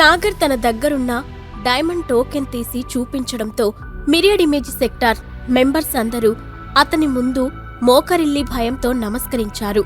సాగర్ తన దగ్గరున్న diamond token తీసి చూపించడంతో మిరియడ్ ఇమేజ్ సెక్టార్ మెంబర్స్ అందరూ అతని ముందు మోకరిల్లి భయంతో నమస్కరించారు.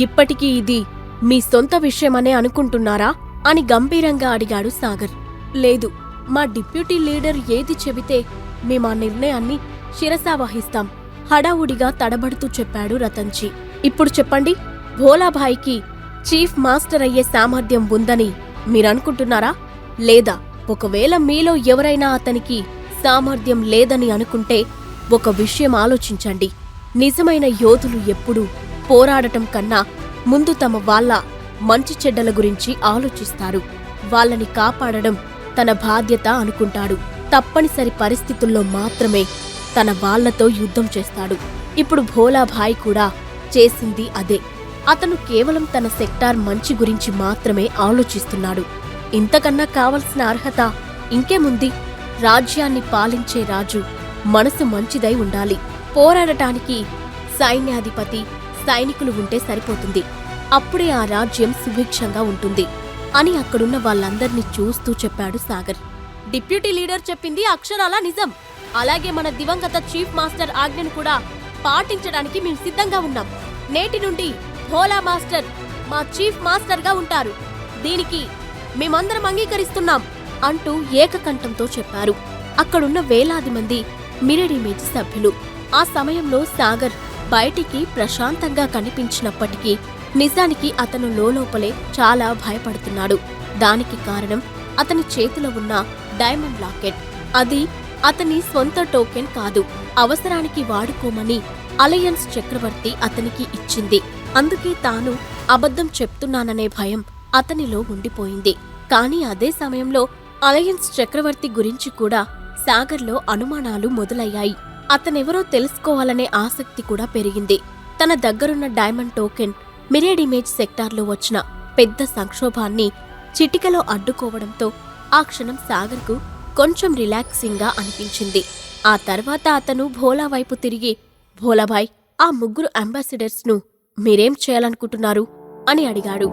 ఇప్పటికీ ఇది మీ సొంత విషయమనే అనుకుంటున్నారా? అని గంభీరంగా అడిగాడు సాగర్. లేదు మా డిప్యూటీ లీడర్ ఏది చెబితే మేము ఆ నిర్ణయాన్ని శిరసావహిస్తాం హడావుడిగా తడబడుతూ చెప్పాడు రతన్జీ. ఇప్పుడు చెప్పండి భోలాభాయికి చీఫ్ మాస్టర్ అయ్యే సామర్థ్యం ఉందని మీరనుకుంటున్నారా? లేదా ఒకవేళ మీలో ఎవరైనా అతనికి సామర్థ్యం లేదని అనుకుంటే ఒక విషయం ఆలోచించండి. నిజమైన యోధులు ఎప్పుడూ పోరాడటం కన్నా ముందు తమ వాళ్ళ మంచి చెడ్డల గురించి ఆలోచిస్తారు. వాళ్ళని కాపాడడం తన బాధ్యత అనుకుంటాడు. తప్పనిసరి పరిస్థితుల్లో మాత్రమే తన వాళ్ళతో యుద్ధం చేస్తాడు. ఇప్పుడు భోలాభాయ్ కూడా చేసింది అదే. అతను కేవలం తన సెక్టార్ మంచి గురించి మాత్రమే ఆలోచిస్తున్నాడు. ఇంతకన్నా కావలసిన అర్హత ఇంకేముంది? రాజ్యాన్ని పాలించే రాజు మనసు మంచిదై ఉండాలి. పోరాడటానికి సైన్యాధిపతి సైనికులు ఉంటే సరిపోతుంది. అప్పుడే ఆ రాజ్యం సుభిక్షంగా ఉంటుంది అని అక్కడున్న వాళ్ళందర్నీ చూస్తూ చెప్పాడు సాగర్. డిప్యూటీ లీడర్ చెప్పింది అక్షరాల నిజం. అలాగే మన దివంగత చీఫ్ మాస్టర్ ఆజ్ఞను కూడా పాటించడానికి మేము సిద్ధంగా ఉన్నాం. నేటి నుండి భోలా మాస్టర్ మా చీఫ్ మాస్టర్గా ఉంటారు. దీనికి మేమందరం అంగీకరిస్తున్నాం అంటూ ఏకకంఠంతో చెప్పారు. అక్కడున్న వేలాది మంది మిరెడ్ ఇమేజ్ సభ్యులు. ఆ సమయంలో సాగర్ బయటికి ప్రశాంతంగా కనిపించినప్పటికీ నిజానికి అతను లోలోపలే చాలా భయపడుతున్నాడు. దానికి కారణం అతని చేతిలో ఉన్న డైమండ్ లాకెట్. అది అతని స్వంత టోకెన్ కాదు. అవసరానికి వాడుకోమని అలయన్స్ చక్రవర్తి అతనికి ఇచ్చింది. అందుకే తాను అబద్ధం చెప్తున్నాననే భయం అతనిలో ఉండిపోయింది. కాని అదే సమయంలో అలయన్స్ చక్రవర్తి గురించి కూడా సాగర్లో అనుమానాలు మొదలయ్యాయి. అతనెవరో తెలుసుకోవాలనే ఆసక్తి కూడా పెరిగింది. తన దగ్గరున్న డైమండ్ టోకెన్ మిరేడ్ ఇమేజ్ సెక్టార్లో వచ్చిన పెద్ద సంక్షోభాన్ని చిటికలో అడ్డుకోవడంతో ఆ క్షణం సాగర్కు కొంచెం రిలాక్సింగ్గా అనిపించింది. ఆ తర్వాత అతను భోలా వైపు తిరిగి భోలాభాయ్ ఆ ముగ్గురు అంబాసిడర్స్ను మీరేం చేయాలనుకుంటున్నారు? అని అడిగాడు.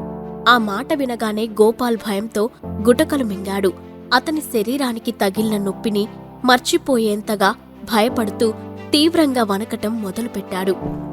ఆ మాట వినగానే గోపాల్ భయంతో గుటకలు మింగాడు. అతని శరీరానికి తగిలిన నొప్పిని మర్చిపోయేంతగా భయపడుతూ తీవ్రంగా వనకటం మొదలుపెట్టాడు.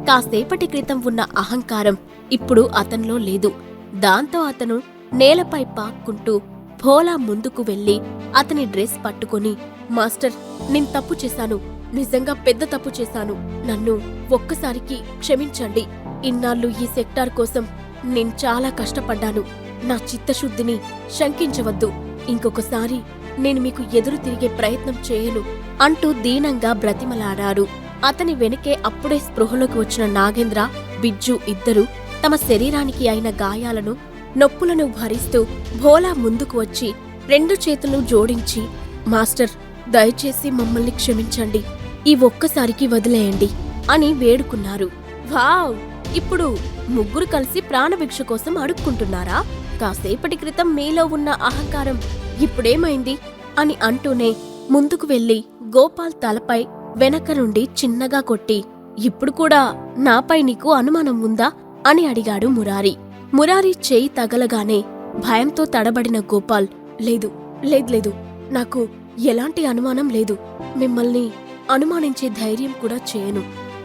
కాసేపటి క్రితం ఉన్న అహంకారం ఇప్పుడు అతనిలో లేదు. దాంతో అతను నేలపై పాక్కుంటూ భోలా ముందుకు వెళ్ళి అతని డ్రెస్ పట్టుకొని మాస్టర్ నేను తప్పు చేశాను. నిజంగా పెద్ద తప్పు చేశాను. నన్ను ఒక్కసారికి క్షమించండి. ఇన్నాళ్ళు ఈ సెక్టార్ కోసం నేను చాలా కష్టపడ్డాను. నా చిత్తశుద్ధిని శంకించవద్దు. ఇంకొకసారి నేను మీకు ఎదురు తిరిగే ప్రయత్నం చేయను అంటూ దీనంగా బ్రతిమలాడారు. అతని వెనుకే అప్పుడే స్పృహలోకి వచ్చిన నాగేంద్ర బిజ్జు ఇద్దరూ తమ శరీరానికి అయిన గాయాలను నొప్పులను భరిస్తూ భోలా ముందుకు వచ్చి రెండు చేతులు జోడించి మాస్టర్ దయచేసి మమ్మల్ని క్షమించండి. ఈ ఒక్కసారికి వదిలేయండి అని వేడుకున్నారు. వావ్! ఇప్పుడు ముగ్గురు కలిసి ప్రాణభిక్ష కోసం అడుక్కుంటున్నారా? కాసేపటి క్రితం మీలో ఉన్న అహంకారం ఇప్పుడేమైంది? అని అంటూనే ముందుకు వెళ్ళి గోపాల్ తలపై వెనక నుండి చిన్నగా కొట్టి ఇప్పుడు కూడా నాపై నీకు అనుమానం ఉందా? అని అడిగాడు మురారి. మురారి చేయి తగలగానే భయంతో తడబడిన గోపాల్ లేదు లేదు లేదు నాకు ఎలాంటి అనుమానం లేదు. మిమ్మల్ని అనుమానించే ధైర్యం కూడా చేయను.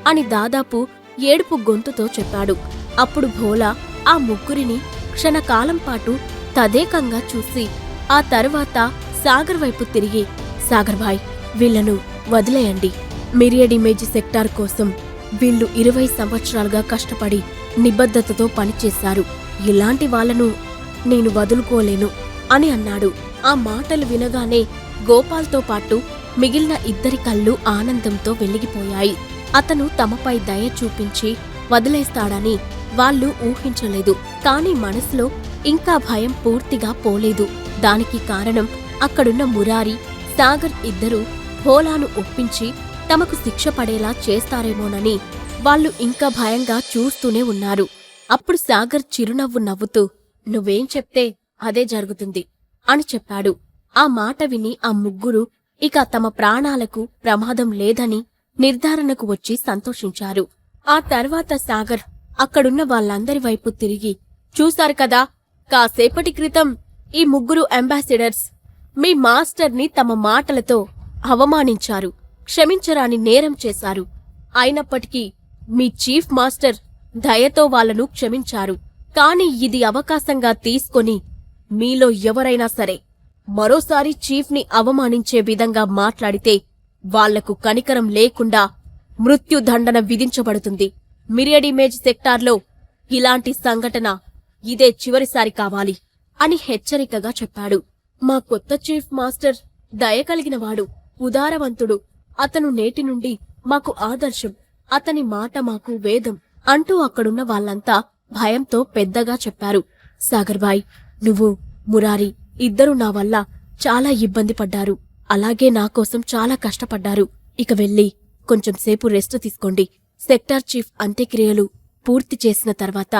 అని దాదాపు ఏడుపు గొంతుతో చెప్పాడు. అప్పుడు భోలా ఆ ముగ్గురిని క్షణకాలం పాటు తదేకంగా చూసి ఆ తర్వాత సాగర్ వైపు తిరిగి సాగర్ భాయ్ వీళ్ళను వదిలేయండి. మిరియడ్ ఇమేజ్ సెక్టార్ కోసం వీళ్ళు ఇరవై సంవత్సరాలుగా కష్టపడి నిబద్ధతతో పనిచేశారు. ఇలాంటి వాళ్ళను నేను వదులుకోలేను అని అన్నాడు. ఆ మాటలు వినగానే గోపాల్తో పాటు మిగిలిన ఇద్దరి కళ్ళు ఆనందంతో వెలిగిపోయాయి. అతను తమపై దయ చూపించి వదిలేస్తాడని వాళ్ళు ఊహించలేదు. కాని మనసులో ఇంకా భయం పూర్తిగా పోలేదు. దానికి కారణం అక్కడున్న మురారి సాగర్ ఇద్దరూ భోలాను ఒప్పించి తమకు శిక్ష పడేలా చేస్తారేమోనని వాళ్ళు ఇంకా భయంగా చూస్తూనే ఉన్నారు. అప్పుడు సాగర్ చిరునవ్వు నవ్వుతూ నువ్వేం చెప్తే అదే జరుగుతుంది అని చెప్పాడు. ఆ మాట విని ఆ ముగ్గురు ఇక తమ ప్రాణాలకు ప్రమాదం లేదని నిర్ధారణకు వచ్చి సంతోషించారు. ఆ తర్వాత సాగర్ అక్కడున్న వాళ్ళందరి వైపు తిరిగి చూశారు కదా కాసేపటి క్రితం ఈ ముగ్గురు అంబాసిడర్స్ మీ మాస్టర్ని తమ మాటలతో అవమానించారు క్షమించరాని నేరం చేశారు. అయినప్పటికీ మీ చీఫ్ మాస్టర్ దయతో వాళ్ళను క్షమించారు. కాని ఇది అవకాశంగా తీసుకొని మీలో ఎవరైనా సరే మరోసారి చీఫ్ని అవమానించే విధంగా మాట్లాడితే వాళ్ళకు కనికరం లేకుండా మృత్యుదండన విధించబడుతుంది. మిరియడ్ ఇమేజ్ సెక్టార్లో ఇలాంటి సంఘటన ఇదే చివరిసారి కావాలి అని హెచ్చరికగా చెప్పాడు. మా కొత్త చీఫ్ మాస్టర్ దయ కలిగినవాడు ఉదారవంతుడు. అతను నేటి నుండి మాకు ఆదర్శం అతని మాట మాకు వేదం అంటూ అక్కడున్న వాళ్ళంతా భయంతో పెద్దగా చెప్పారు. సాగర్బాయ్ నువ్వు మురారి ఇద్దరు నా వల్ల చాలా ఇబ్బంది పడ్డారు. అలాగే నా కోసం చాలా కష్టపడ్డారు. ఇక వెళ్ళి కొంచెం సేపు రెస్ట్ తీసుకోండి. సెక్టార్ చీఫ్ అంత్యక్రియలు పూర్తి చేసిన తర్వాత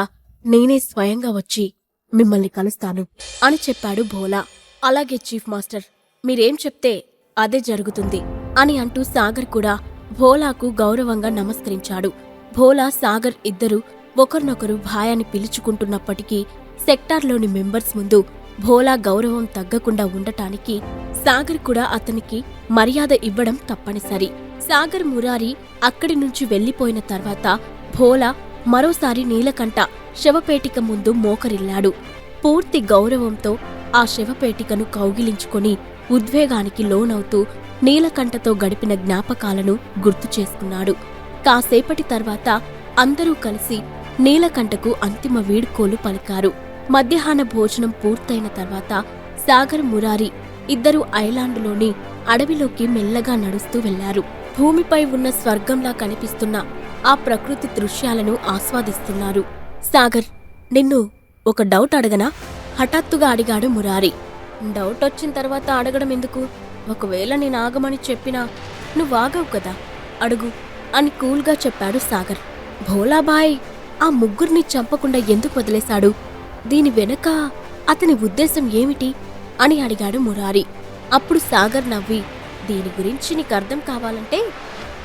నేనే స్వయంగా వచ్చి మిమ్మల్ని కలుస్తాను అని చెప్పాడు భోలా. అలాగే చీఫ్ మాస్టర్ మీరేం చెప్తే అదే జరుగుతుంది అని అంటూ సాగర్ కూడా భోలాకు గౌరవంగా నమస్కరించాడు. భోలా సాగర్ ఇద్దరు ఒకరినొకరు భాయాన్ని పిలుచుకుంటున్నప్పటికీ సెక్టార్లోని మెంబర్స్ ముందు భోలా గౌరవం తగ్గకుండా ఉండటానికి సాగర్ కూడా అతనికి మర్యాద ఇవ్వడం తప్పనిసరి. సాగర్ మురారి అక్కడి నుంచి వెళ్ళిపోయిన తర్వాత భోలా మరోసారి నీలకంఠ శవపేటిక ముందు మోకరిల్లాడు. పూర్తి గౌరవంతో ఆ శవపేటికను కౌగిలించుకొని ఉద్వేగానికి లోనవుతూ నీలకంఠతో గడిపిన జ్ఞాపకాలను గుర్తు చేసుకున్నాడు. కాసేపటి తర్వాత అందరూ కలిసి నీలకంఠకు అంతిమ వీడ్కోలు పలికారు. మధ్యాహ్న భోజనం పూర్తయిన తర్వాత సాగర్ మురారి ఇద్దరు ఐలాండ్లోని అడవిలోకి మెల్లగా నడుస్తూ వెళ్ళారు. భూమిపై ఉన్న స్వర్గంలా కనిపిస్తున్న ఆ ప్రకృతి దృశ్యాలను ఆస్వాదిస్తున్నారు. సాగర్ నిన్ను ఒక డౌట్ అడగనా? హఠాత్తుగా అడిగాడు మురారి. డౌట్ వచ్చిన తర్వాత అడగడం ఎందుకు? ఒకవేళ నేను ఆగమని చెప్పినా నువ్వు ఆగవు కదా? అడుగు అని కూల్గా చెప్పాడు సాగర్. భోలాబాయ్ ఆ ముగ్గురిని చంపకుండా ఎందుకు వదిలేశాడు? దీని వెనక అతని ఉద్దేశం ఏమిటి? అని అడిగాడు మురారి. అప్పుడు సాగర్ నవ్వి దీని గురించి నీకు అర్థం కావాలంటే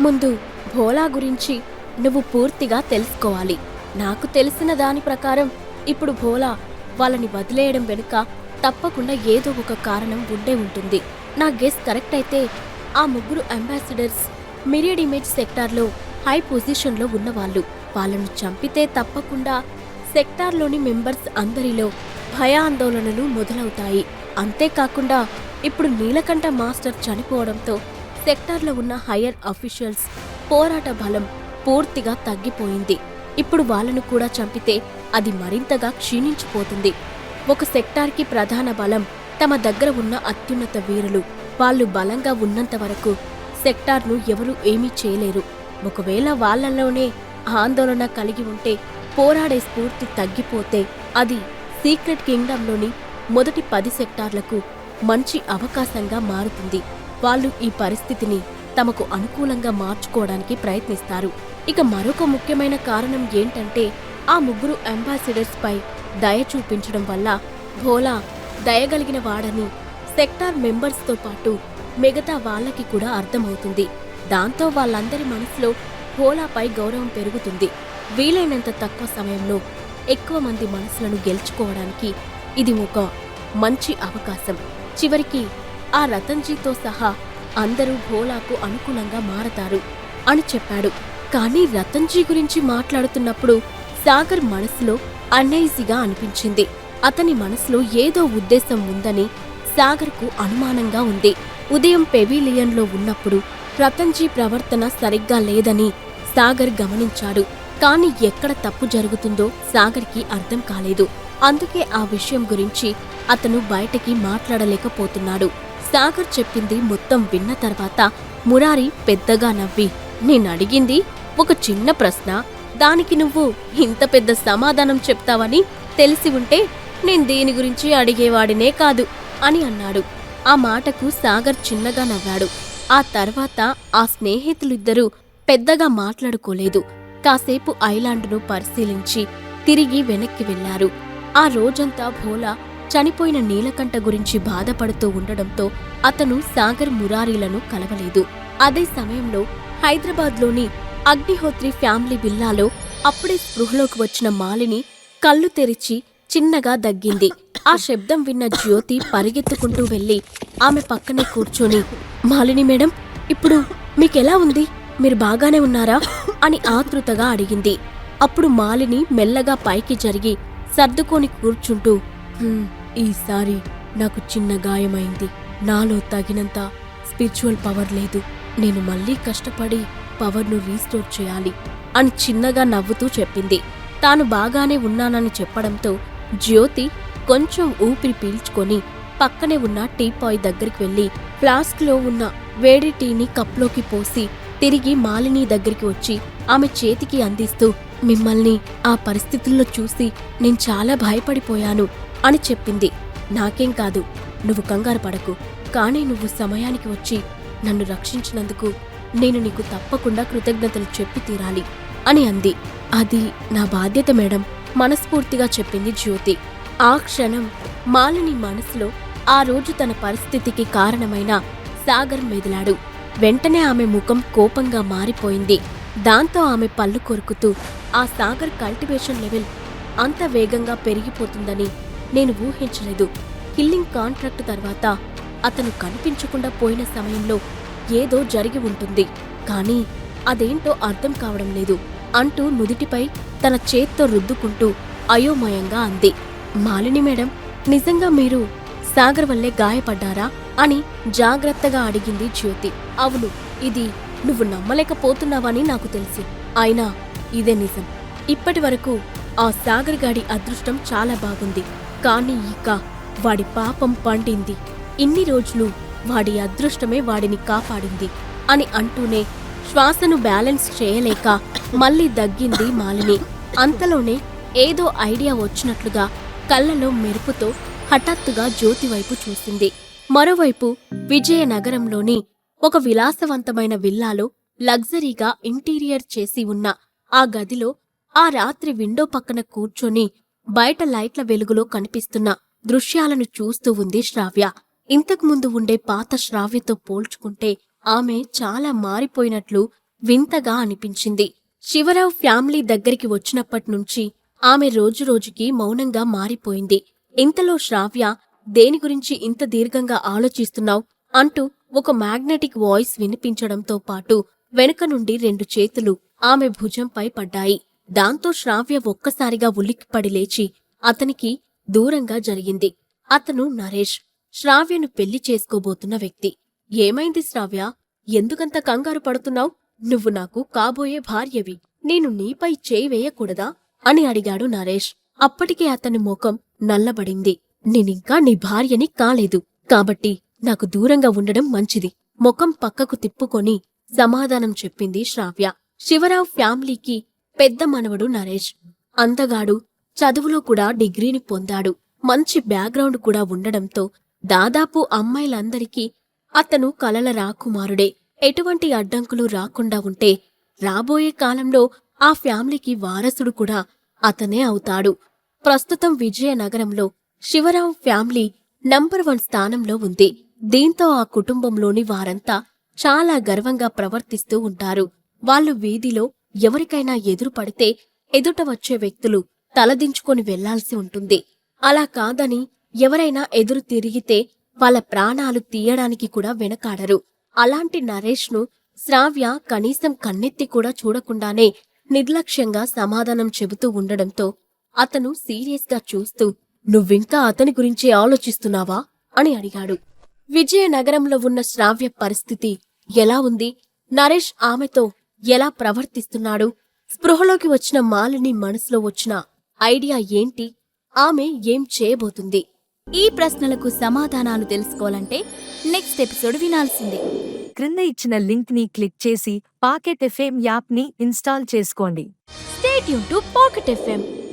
ముందు భోలా గురించి నువ్వు పూర్తిగా తెలుసుకోవాలి. నాకు తెలిసిన దాని ప్రకారం ఇప్పుడు భోలా వాళ్ళని వదిలేయడం వెనుక తప్పకుండా ఏదో ఒక కారణం ఉండే ఉంటుంది. నా గెస్ కరెక్ట్ అయితే ఆ ముగ్గురు అంబాసిడర్స్ మిరియడ్ ఇమేజ్ సెక్టార్లో హై పొజిషన్లో ఉన్నవాళ్ళు. వాళ్ళను చంపితే తప్పకుండా సెక్టార్లోని మెంబర్స్ అందరిలో భయాందోళనలు మొదలవుతాయి. అంతేకాకుండా ఇప్పుడు నీలకంఠ మాస్టర్ చనిపోవడంతో సెక్టార్లో ఉన్న హయ్యర్ అఫీషియల్స్ పోరాట బలం పూర్తిగా తగ్గిపోయింది. ఇప్పుడు వాళ్ళను కూడా చంపితే అది మరింతగా క్షీణించిపోతుంది. ఒక సెక్టార్కి ప్రధాన బలం తమ దగ్గర ఉన్న అత్యున్నత వీరులు. వాళ్ళు బలంగా ఉన్నంత వరకు సెక్టార్ను ఎవరూ ఏమీ చేయలేరు. ఒకవేళ వాళ్ళలోనే ఆందోళన కలిగి ఉంటే పోరాడే స్ఫూర్తి తగ్గిపోతే అది సీక్రెట్ కింగ్డంలోని మొదటి పది సెక్టార్లకు మంచి అవకాశంగా మారుతుంది. వాళ్ళు ఈ పరిస్థితిని తమకు అనుకూలంగా మార్చుకోవడానికి ప్రయత్నిస్తారు. ఇక మరొక ముఖ్యమైన కారణం ఏంటంటే ఆ ముగ్గురు అంబాసిడర్స్ పై దయ చూపించడం వల్ల భోలా దయగలిగిన వాడని సెక్టార్ మెంబర్స్తో పాటు మిగతా వాళ్ళకి కూడా అర్థమవుతుంది. దాంతో వాళ్ళందరి మనసులో భోలాపై గౌరవం పెరుగుతుంది. వీలైనంత తక్కువ సమయంలో ఎక్కువ మంది మనసులను గెలుచుకోవడానికి ఇది ఒక మంచి అవకాశం. చివరికి ఆ రతన్జీతో సహా అందరూ భోలాకు అనుకూలంగా మారతారు అని చెప్పాడు. కానీ రతన్జీ గురించి మాట్లాడుతున్నప్పుడు సాగర్ మనసులో అన్ఐజీగా అనిపించింది. అతని మనసులో ఏదో ఉద్దేశం ఉందని సాగర్కు అనుమానంగా ఉంది. ఉదయం పెవిలియన్లో ఉన్నప్పుడు రతన్జీ ప్రవర్తన సరిగ్గా లేదని సాగర్ గమనించాడు. కాని ఎక్కడ తప్పు జరుగుతుందో సాగర్కి అర్థం కాలేదు. అందుకే ఆ విషయం గురించి అతను బయటకి మాట్లాడలేకపోతున్నాడు. సాగర్ చెప్పింది మొత్తం విన్న తర్వాత మురారి పెద్దగా నవ్వి నేనడిగింది ఒక చిన్న ప్రశ్న. దానికి నువ్వు ఇంత పెద్ద సమాధానం చెప్తావని తెలిసి ఉంటే నేను దీని గురించి అడిగేవాడినే కాదు అని అన్నాడు. ఆ మాటకు సాగర్ చిన్నగా నవ్వాడు. ఆ తర్వాత ఆ స్నేహితులిద్దరూ పెద్దగా మాట్లాడుకోలేదు. కాసేపు ఐలాండ్ను పరిశీలించి తిరిగి వెనక్కి వెళ్ళారు ఆ రోజంతా భోలా చనిపోయిన నీలకంఠ గురించి బాధపడుతూ ఉండడంతో అతను సాగర్ మురారీలను కలవలేదు. అదే సమయంలో హైదరాబాద్లోని అగ్నిహోత్రి ఫ్యామిలీ విల్లాలో అప్పుడే స్పృహలోకి వచ్చిన మాలిని కళ్ళు తెరిచి చిన్నగా దగ్గింది. ఆ శబ్దం విన్న జ్యోతి పరిగెత్తుకుంటూ వెళ్ళి ఆమె పక్కనే కూర్చొని మాలిని మేడం ఇప్పుడు మీకెలా ఉంది? మీరు బాగానే ఉన్నారా? అని ఆతృతగా అడిగింది. అప్పుడు మాలిని మెల్లగా పైకి జరిగి సర్దుకొని కూర్చుంటూ ఈసారి నాకు చిన్న గాయమైంది. నాలో తగినంత స్పిరిచువల్ పవర్ లేదు. నేను మళ్ళీ కష్టపడి పవర్ను రీస్టోర్ చేయాలి అని చిన్నగా నవ్వుతూ చెప్పింది. తాను బాగానే ఉన్నానని చెప్పడంతో జ్యోతి కొంచెం ఊపిరి పీల్చుకొని పక్కనే ఉన్న టీపాయ్ దగ్గరికి వెళ్ళి ఫ్లాస్క్లో ఉన్న వేడి టీని కప్లోకి పోసి తిరిగి మాలిని దగ్గరికి వచ్చి ఆమె చేతికి అందిస్తూ మిమ్మల్ని ఆ పరిస్థితుల్లో చూసి నేను చాలా భయపడిపోయాను అని చెప్పింది. నాకేం కాదు నువ్వు కంగారు పడకు. కానీ నువ్వు సమయానికి వచ్చి నన్ను రక్షించినందుకు నేను నీకు తప్పకుండా కృతజ్ఞతలు చెప్పి తీరాలి అని అంది. అది నా బాధ్యత మేడం మనస్ఫూర్తిగా చెప్పింది జ్యోతి. ఆ క్షణం మాలిని మనసులో ఆ రోజు తన పరిస్థితికి కారణమైన సాగర్ మెదిలాడు. వెంటనే ఆమె ముఖం కోపంగా మారిపోయింది. దాంతో ఆమె పళ్ళు కొరుకుతూ ఆ సాగర్ కల్టివేషన్ లెవెల్ అంత వేగంగా పెరిగిపోతుందని నేను ఊహించలేదు. కిల్లింగ్ కాంట్రాక్ట్ తర్వాత అతను కనిపించకుండా పోయిన సమయంలో ఏదో జరిగి ఉంటుంది. కానీ అదేంటో అర్థం కావడం లేదు అంటూ నుదిటిపై తన చేత్తో రుద్దుకుంటూ అయోమయంగా అంది. మాలిని మేడం నిజంగా మీరు సాగర్ వల్లే గాయపడ్డారా? అని జాగ్రత్తగా అడిగింది జ్యోతి. అవును ఇది నువ్వు నమ్మలేకపోతున్నావని నాకు తెలుసు. అయినా ఇదే నిజం. ఇప్పటి వరకు ఆ సాగర్ గాడి అదృష్టం చాలా బాగుంది. కానీ ఇక వాడి పాపం పండింది. ఇన్ని రోజులు వాడి అదృష్టమే వాడిని కాపాడింది అని అంటూనే శ్వాసను బ్యాలెన్స్ చేయలేక మళ్ళీ దగ్గింది మాలిని. అంతలోనే ఏదో ఐడియా వచ్చినట్లుగా కళ్ళలో మెరుపుతో హఠాత్తుగా జ్యోతి వైపు చూసింది. మరోవైపు విజయనగరంలోని ఒక విలాసవంతమైన విల్లాలో లగ్జరీగా ఇంటీరియర్ చేసి ఉన్న ఆ గదిలో ఆ రాత్రి విండో పక్కన కూర్చొని బయట లైట్ల వెలుగులో కనిపిస్తున్న దృశ్యాలను చూస్తూ ఉంది శ్రావ్య. ఇంతకు ముందు ఉండే పాత శ్రావ్యతో పోల్చుకుంటే ఆమె చాలా మారిపోయినట్లు వింతగా అనిపించింది. శివరావు ఫ్యామిలీ దగ్గరికి వచ్చినప్పటినుంచి ఆమె రోజురోజుకి మౌనంగా మారిపోయింది. ఇంతలో శ్రావ్య దేని గురించి ఇంత దీర్ఘంగా ఆలోచిస్తున్నావు? అంటూ ఒక మ్యాగ్నెటిక్ వాయిస్ వినిపించడంతో పాటు వెనుక నుండి రెండు చేతులు ఆమె భుజంపై పడ్డాయి. దాంతో శ్రావ్య ఒక్కసారిగా ఉలిక్కిపడి లేచి అతనికి దూరంగా జరిగింది. అతను నరేష్ శ్రావ్యను పెళ్ళి చేసుకోబోతున్న వ్యక్తి. ఏమైంది శ్రావ్య? ఎందుకంత కంగారు పడుతున్నావు? నువ్వు నాకు కాబోయే భార్యవి. నేను నీపై చేయి వేయకూడదా? అని అడిగాడు నరేష్. అప్పటికే అతని ముఖం నల్లబడింది. నేనింకా నీ భార్యని కాలేదు. కాబట్టి నాకు దూరంగా ఉండడం మంచిది. ముఖం పక్కకు తిప్పుకొని సమాధానం చెప్పింది శ్రావ్య. శివరావు ఫ్యామిలీకి పెద్ద మనవడు నరేష్. అందగాడు చదువులో కూడా డిగ్రీని పొందాడు. మంచి బ్యాక్గ్రౌండ్ కూడా ఉండడంతో దాదాపు అమ్మాయిలందరికీ అతను కలల రాకుమారుడే. ఎటువంటి అడ్డంకులు రాకుండా ఉంటే రాబోయే కాలంలో ఆ ఫ్యామిలీకి వారసుడు కూడా అతనే అవుతాడు. ప్రస్తుతం విజయనగరంలో శివరావు ఫ్యామిలీ నంబర్ వన్ స్థానంలో ఉంది. దీంతో ఆ కుటుంబంలోని వారంతా చాలా గర్వంగా ప్రవర్తిస్తూ ఉంటారు. వాళ్ళు వీధిలో ఎవరికైనా ఎదురు పడితే ఎదుట వచ్చే వ్యక్తులు తలదించుకొని వెళ్ళాల్సి ఉంటుంది. అలా కాదని ఎవరైనా ఎదురు తిరిగితే వాళ్ళ ప్రాణాలు తీయడానికి కూడా వెనకాడరు. అలాంటి నరేష్ను శ్రావ్య కనీసం కన్నెత్తి కూడా చూడకుండానే నిర్లక్ష్యంగా సమాధానం చెబుతూ ఉండడంతో అతను సీరియస్గా చూస్తూ నువ్వింకా అతని గురించే ఆలోచిస్తున్నావా? అని అడిగాడు. విజయనగరంలో ఉన్న శ్రావ్య పరిస్థితి ఎలా ఉంది? నరేష్ ఆమెతో ఎలా ప్రవర్తిస్తున్నాడు? స్పృహలోకి వచ్చిన మాలిని మనసులో వచ్చిన ఐడియా ఏంటి? ఆమె ఏం చేయబోతుంది? ఈ ప్రశ్నలకు సమాధానాలు తెలుసుకోవాలంటే నెక్స్ట్ ఎపిసోడ్ వినాల్సిందే. క్రింద ఇచ్చిన లింక్ని క్లిక్ చేసి పాకెట్ ఎఫ్ఎం యాప్ని ఇన్స్టాల్ చేసుకోండి. స్టేట్ యూన్ టు పాకెట్ ఎఫ్ఎం